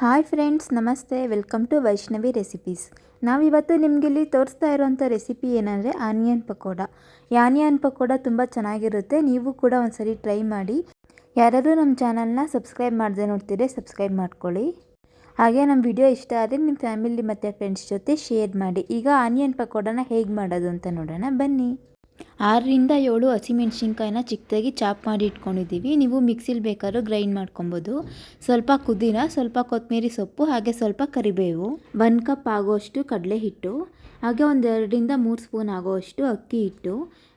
Hi friends, ನಮಸ್ತೆ. Welcome to Vaishnavi recipes. ನಾವಿವತ್ತು ನಿಮಗಿಲ್ಲಿ ತೋರಿಸ್ತಾ ಇರೋವಂಥ ರೆಸಿಪಿ ಏನಂದರೆ ಆನಿಯನ್ ಪಕೋಡ. ಈ ಆನಿಯನ್ ಪಕೋಡ ತುಂಬ ಚೆನ್ನಾಗಿರುತ್ತೆ. ನೀವು ಕೂಡ ಒಂದ್ಸರಿ ಟ್ರೈ ಮಾಡಿ. ಯಾರಾದರೂ ನಮ್ಮ ಚಾನಲ್ನ ಸಬ್ಸ್ಕ್ರೈಬ್ ಮಾಡದೆ ನೋಡ್ತೀರಿ ಸಬ್ಸ್ಕ್ರೈಬ್ ಮಾಡ್ಕೊಳ್ಳಿ. ಹಾಗೆ ನಮ್ಮ ವಿಡಿಯೋ ಇಷ್ಟ ಆದರೆ ನಿಮ್ಮ ಫ್ಯಾಮಿಲಿ ಮತ್ತು ಫ್ರೆಂಡ್ಸ್ ಜೊತೆ ಶೇರ್ ಮಾಡಿ. ಈಗ ಆನಿಯನ್ ಪಕೋಡನ ಹೇಗೆ ಮಾಡೋದು ಅಂತ ನೋಡೋಣ. ಬನ್ನಿ. ಆರರಿಂದ ಏಳು ಹಸಿಮೆಣ್ಸಿನ್ಕಾಯಿನ ಚಿಕ್ಕದಾಗಿ ಚಾಪ್ ಮಾಡಿ ಇಟ್ಕೊಂಡಿದ್ದೀವಿ. ನೀವು ಮಿಕ್ಸಿಲಿ ಬೇಕಾದ್ರೂ ಗ್ರೈಂಡ್ ಮಾಡ್ಕೊಬೋದು. ಸ್ವಲ್ಪ ಕುದಿನ, ಸ್ವಲ್ಪ ಕೊತ್ತಂಬರಿ ಸೊಪ್ಪು, ಹಾಗೆ ಸ್ವಲ್ಪ ಕರಿಬೇವು. ಒಂದು ಕಪ್ ಆಗೋಷ್ಟು ಕಡಲೆ ಹಿಟ್ಟು ಹಾಗೆ ಒಂದೆರಡರಿಂದ ಮೂರು ಸ್ಪೂನ್ ಆಗೋಷ್ಟು ಅಕ್ಕಿ ಹಿಟ್ಟು,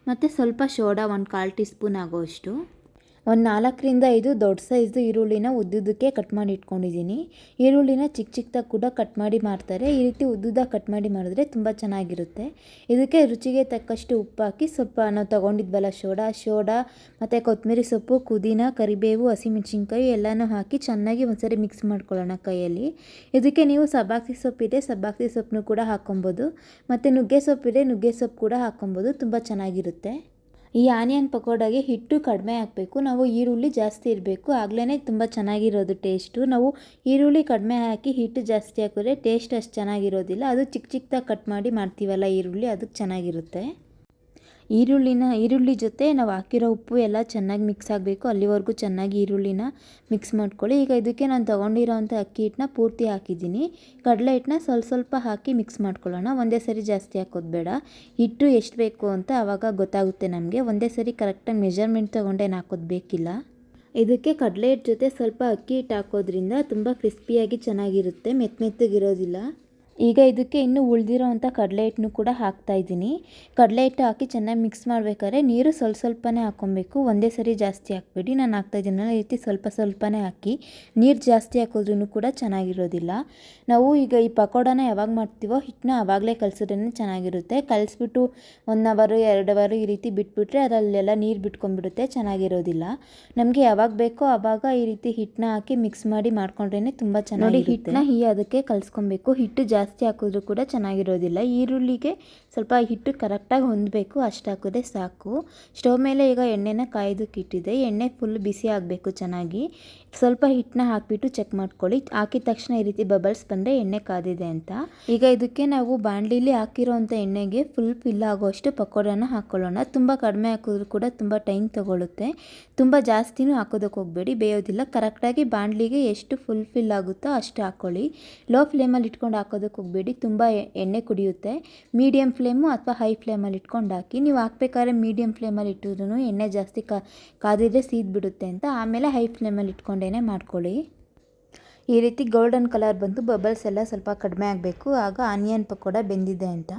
ಮತ್ತು ಸ್ವಲ್ಪ ಶೋಡಾ ಒಂದು ಕಾಲು ಟೀ ಸ್ಪೂನ್ ಆಗೋಷ್ಟು. ಒಂದು ನಾಲ್ಕರಿಂದ ಐದು ದೊಡ್ಡ ಸೈಜ್ದು ಈರುಳ್ಳಿನ ಉದ್ದುದಕ್ಕೆ ಕಟ್ ಮಾಡಿ ಇಟ್ಕೊಂಡಿದ್ದೀನಿ. ಈರುಳ್ಳಿನ ಚಿಕ್ಕ ಚಿಕ್ಕದಾಗಿ ಕೂಡ ಕಟ್ ಮಾಡಿ ಮಾಡ್ತಾರೆ. ಈ ರೀತಿ ಉದ್ದುದಾಗಿ ಕಟ್ ಮಾಡಿ ಮಾಡಿದ್ರೆ ತುಂಬ ಚೆನ್ನಾಗಿರುತ್ತೆ. ಇದಕ್ಕೆ ರುಚಿಗೆ ತಕ್ಕಷ್ಟು ಉಪ್ಪು ಹಾಕಿ ಸ್ವಲ್ಪ ನಾವು ತೊಗೊಂಡಿದ್ವಲ್ಲ ಶೋಡಾ ಶೋಡಾ ಮತ್ತು ಕೊತ್ತಂಬರಿ ಸೊಪ್ಪು ಕುದಿನ ಕರಿಬೇವು, ಹಸಿಮೆಣ್ಸಿನ್ಕಾಯಿ ಎಲ್ಲನೂ ಹಾಕಿ ಚೆನ್ನಾಗಿ ಒಂದ್ಸರಿ ಮಿಕ್ಸ್ ಮಾಡ್ಕೊಳ್ಳೋಣ ಕೈಯಲ್ಲಿ. ಇದಕ್ಕೆ ನೀವು ಸಬ್ಬಾಕ್ಸಿ ಸೊಪ್ಪಿದೆ ಸಬ್ಬಾಕ್ಸಿ ಸೊಪ್ಪನ್ನು ಕೂಡ ಹಾಕ್ಕೊಬೋದು. ಮತ್ತು ನುಗ್ಗೆ ಸೊಪ್ಪಿದೆ ನುಗ್ಗೆ ಸೊಪ್ಪು ಕೂಡ ಹಾಕ್ಕೊಬೋದು. ತುಂಬ ಚೆನ್ನಾಗಿರುತ್ತೆ. ಈ ಆನಿಯನ್ ಪಕೋಡಾಗೆ ಹಿಟ್ಟು ಕಡಿಮೆ ಹಾಕಬೇಕು. ನಾವು ಈರುಳ್ಳಿ ಜಾಸ್ತಿ ಇರಬೇಕು. ಆಗ್ಲೇ ತುಂಬ ಚೆನ್ನಾಗಿರೋದು ಟೇಸ್ಟು. ನಾವು ಈರುಳ್ಳಿ ಕಡಿಮೆ ಹಾಕಿ ಹಿಟ್ಟು ಜಾಸ್ತಿ ಹಾಕಿದ್ರೆ ಟೇಸ್ಟ್ ಅಷ್ಟು ಚೆನ್ನಾಗಿರೋದಿಲ್ಲ. ಅದು ಚಿಕ್ಕ ಚಿಕ್ಕದಾಗಿ ಕಟ್ ಮಾಡಿ ಮಾಡ್ತೀವಲ್ಲ ಈರುಳ್ಳಿ, ಅದಕ್ಕೆ ಚೆನ್ನಾಗಿರುತ್ತೆ. ಈರುಳ್ಳಿನ, ಈರುಳ್ಳಿ ಜೊತೆ ನಾವು ಹಾಕಿರೋ ಉಪ್ಪು ಎಲ್ಲ ಚೆನ್ನಾಗಿ ಮಿಕ್ಸ್ ಆಗಬೇಕು. ಅಲ್ಲಿವರೆಗೂ ಚೆನ್ನಾಗಿ ಈರುಳ್ಳಿನ ಮಿಕ್ಸ್ ಮಾಡ್ಕೊಳ್ಳಿ. ಈಗ ಇದಕ್ಕೆ ನಾನು ತೊಗೊಂಡಿರೋಂಥ ಅಕ್ಕಿ ಹಿಟ್ಟನ್ನ ಪೂರ್ತಿ ಹಾಕಿದ್ದೀನಿ. ಕಡಲೆ ಹಿಟ್ಟನ್ನ ಸ್ವಲ್ಪ ಸ್ವಲ್ಪ ಹಾಕಿ ಮಿಕ್ಸ್ ಮಾಡ್ಕೊಳ್ಳೋಣ. ಒಂದೇ ಸರಿ ಜಾಸ್ತಿ ಹಾಕೋದು ಬೇಡ. ಹಿಟ್ಟು ಎಷ್ಟು ಬೇಕು ಅಂತ ಆವಾಗ ಗೊತ್ತಾಗುತ್ತೆ ನಮಗೆ. ಒಂದೇ ಸರಿ ಕರೆಕ್ಟಾಗಿ ಮೆಜರ್ಮೆಂಟ್ ತೊಗೊಂಡೇನು ಹಾಕೋದು ಬೇಕಿಲ್ಲ. ಇದಕ್ಕೆ ಕಡಲೆ ಹಿಟ್ಟು ಜೊತೆ ಸ್ವಲ್ಪ ಅಕ್ಕಿ ಹಿಟ್ಟು ಹಾಕೋದ್ರಿಂದ ತುಂಬ ಕ್ರಿಸ್ಪಿಯಾಗಿ ಚೆನ್ನಾಗಿರುತ್ತೆ. ಮೆತ್ತ ಮೆತ್ತಗಿರೋದಿಲ್ಲ ಈಗ ಇದಕ್ಕೆ ಇನ್ನೂ ಉಳಿದಿರೋ ಅಂಥ ಕಡಲೆ ಹಿಟ್ಟನ್ನು ಕೂಡ ಹಾಕ್ತಾಯಿದ್ದೀನಿ ಕಡಲೆ ಹಿಟ್ಟು ಹಾಕಿ ಚೆನ್ನಾಗಿ ಮಿಕ್ಸ್ ಮಾಡಬೇಕಾದ್ರೆ ನೀರು ಸ್ವಲ್ಪ ಸ್ವಲ್ಪನೇ ಹಾಕ್ಕೊಬೇಕು. ಒಂದೇ ಸರಿ ಜಾಸ್ತಿ ಹಾಕ್ಬೇಡಿ. ನಾನು ಹಾಕ್ತಾ ಇದ್ದೀನಲ್ಲ ಈ ರೀತಿ ಸ್ವಲ್ಪ ಸ್ವಲ್ಪನೇ ಹಾಕಿ ನೀರು ಜಾಸ್ತಿ ಹಾಕೋದ್ರೂ ಕೂಡ ಚೆನ್ನಾಗಿರೋದಿಲ್ಲ. ನಾವು ಈಗ ಈ ಪಕೋಡನ ಯಾವಾಗ ಮಾಡ್ತೀವೋ ಹಿಟ್ಟನ್ನ ಆವಾಗಲೇ ಕಲಸಿದ್ರೇ ಚೆನ್ನಾಗಿರುತ್ತೆ. ಕಲಿಸ್ಬಿಟ್ಟು ಒನ್ ಅವರು ಎರಡು ಅವರು ಈ ರೀತಿ ಬಿಟ್ಬಿಟ್ರೆ ಅದರಲ್ಲೆಲ್ಲ ನೀರು ಬಿಟ್ಕೊಂಡ್ಬಿಡುತ್ತೆ ಚೆನ್ನಾಗಿರೋದಿಲ್ಲ. ನಮಗೆ ಯಾವಾಗ ಬೇಕೋ ಆವಾಗ ಈ ರೀತಿ ಹಿಟ್ಟನ್ನ ಹಾಕಿ ಮಿಕ್ಸ್ ಮಾಡಿ ಮಾಡ್ಕೊಂಡ್ರೇ ತುಂಬ ಚೆನ್ನಾಗಿ ಹಿಟ್ಟನ್ನ ಹೀ ಅದಕ್ಕೆ ಕಲಿಸ್ಕೊಬೇಕು. ಹಿಟ್ಟು ಜಾಸ್ತಿ ಜಾಸ್ತಿ ಹಾಕಿದ್ರೂ ಕೂಡ ಚೆನ್ನಾಗಿರೋದಿಲ್ಲ. ಈರುಳ್ಳಿಗೆ ಸ್ವಲ್ಪ ಹಿಟ್ಟು ಕರೆಕ್ಟಾಗಿ ಹೊಂದಬೇಕು, ಅಷ್ಟು ಹಾಕಿದ್ರೆ ಸಾಕು. ಸ್ಟವ್ ಮೇಲೆ ಈಗ ಎಣ್ಣೆನ ಕಾಯ್ದಕ್ಕೆ ಇಟ್ಟಿದೆ ಎಣ್ಣೆ ಫುಲ್ ಬಿಸಿ ಆಗಬೇಕು ಚೆನ್ನಾಗಿ. ಸ್ವಲ್ಪ ಹಿಟ್ಟನ್ನ ಹಾಕಿಬಿಟ್ಟು ಚೆಕ್ ಮಾಡ್ಕೊಳ್ಳಿ. ಹಾಕಿದ ತಕ್ಷಣ ಈ ರೀತಿ ಬಬಲ್ಸ್ ಬಂದರೆ ಎಣ್ಣೆ ಕಾದಿದೆ ಅಂತ. ಈಗ ಇದಕ್ಕೆ ನಾವು ಬಾಣಲಿಲಿ ಹಾಕಿರೋವಂಥ ಎಣ್ಣೆಗೆ ಫುಲ್ ಫಿಲ್ ಆಗೋಷ್ಟು ಪಕೋಡನ ಹಾಕ್ಕೊಳ್ಳೋಣ ತುಂಬ ಕಡಿಮೆ ಹಾಕಿದ್ರು ಕೂಡ ತುಂಬ ಟೈಮ್ ತೊಗೊಳುತ್ತೆ. ತುಂಬ ಜಾಸ್ತಿನೂ ಹಾಕೋದಕ್ಕೆ ಹೋಗಬೇಡಿ. ಬೇಯೋದಿಲ್ಲ. ಕರೆಕ್ಟಾಗಿ ಬಾಣಲಿಗೆ ಎಷ್ಟು ಫುಲ್ ಫಿಲ್ ಆಗುತ್ತೋ ಅಷ್ಟು ಹಾಕ್ಕೊಳ್ಳಿ ಲೋ ಫ್ಲೇಮಲ್ಲಿ ಇಟ್ಕೊಂಡು ಹಾಕೋದಕ್ಕೆ ಹೋಗಬೇಡಿ ತುಂಬ ಎಣ್ಣೆ ಕುಡಿಯುತ್ತೆ. ಮೀಡಿಯಮ್ ಫ್ಲೇಮು ಅಥವಾ ಹೈ ಫ್ಲೇಮಲ್ಲಿ ಇಟ್ಕೊಂಡು ಹಾಕಿ, ನೀವು ಹಾಕ್ಬೇಕಾದ್ರೆ ಮೀಡಿಯಮ್ ಫ್ಲೇಮಲ್ಲಿ ಇಟ್ಟಿದ್ರು ಎಣ್ಣೆ ಜಾಸ್ತಿ ಕಾದಿದ್ರೆ ಸೀದ್ಬಿಡುತ್ತೆ ಅಂತ. ಆಮೇಲೆ ಹೈ ಫ್ಲೇಮಲ್ಲಿ ಇಟ್ಕೊಂಡೇ ಮಾಡ್ಕೊಳ್ಳಿ. ಈ ರೀತಿ ಗೋಲ್ಡನ್ ಕಲರ್ ಬಂದು ಬಬಲ್ಸ್ ಎಲ್ಲ ಸ್ವಲ್ಪ ಕಡಿಮೆ ಆಗಬೇಕು. ಆಗ ಆನಿಯನ್ ಪಕೋಡ ಬೆಂದಿದೆ ಅಂತ.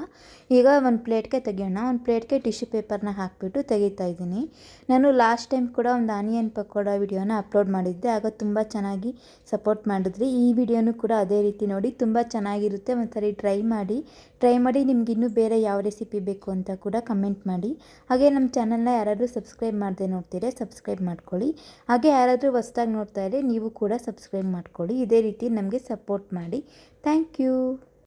ಈಗ ಒಂದು ಪ್ಲೇಟ್ಗೆ ತೆಗಿಯೋಣ. ಒಂದು ಪ್ಲೇಟ್ಗೆ ಟಿಶ್ಯೂ ಪೇಪರ್ನ ಹಾಕಿಬಿಟ್ಟು ತೆಗಿತಾ ಇದ್ದೀನಿ. ನಾನು ಲಾಸ್ಟ್ ಟೈಮ್ ಕೂಡ ಒಂದು ಆನಿಯನ್ ಪಕೋಡ ವಿಡಿಯೋನ ಅಪ್ಲೋಡ್ ಮಾಡಿದ್ದೆ. ಆಗ ತುಂಬ ಚೆನ್ನಾಗಿ ಸಪೋರ್ಟ್ ಮಾಡಿದ್ರಿ. ಈ ವಿಡಿಯೋನು ಕೂಡ ಅದೇ ರೀತಿ ನೋಡಿ, ತುಂಬ ಚೆನ್ನಾಗಿರುತ್ತೆ. ಒಂದು ಸರಿ ಟ್ರೈ ಮಾಡಿ. ಟ್ರೈ ಮಾಡಿ ನಿಮ್ಗೆ ಇನ್ನೂ ಬೇರೆ ಯಾವ ರೆಸಿಪಿ ಬೇಕು ಅಂತ ಕೂಡ ಕಮೆಂಟ್ ಮಾಡಿ. ಹಾಗೆ ನಮ್ಮ ಚಾನಲ್ನ ಯಾರಾದರೂ ಸಬ್ಸ್ಕ್ರೈಬ್ ಮಾಡದೆ ನೋಡ್ತೀರಾ ಸಬ್ಸ್ಕ್ರೈಬ್ ಮಾಡ್ಕೊಳ್ಳಿ. ಹಾಗೆ ಯಾರಾದರೂ ಹೊಸ್ದಾಗಿ ನೋಡ್ತಾ ಇದ್ದರೆ ನೀವು ಕೂಡ ಸಬ್ಸ್ಕ್ರೈಬ್ ಮಾಡ್ಕೊಳ್ಳಿ. ಇದೇ ರೀತಿ ನಮಗೆ ಸಪೋರ್ಟ್ ಮಾಡಿ. Thank you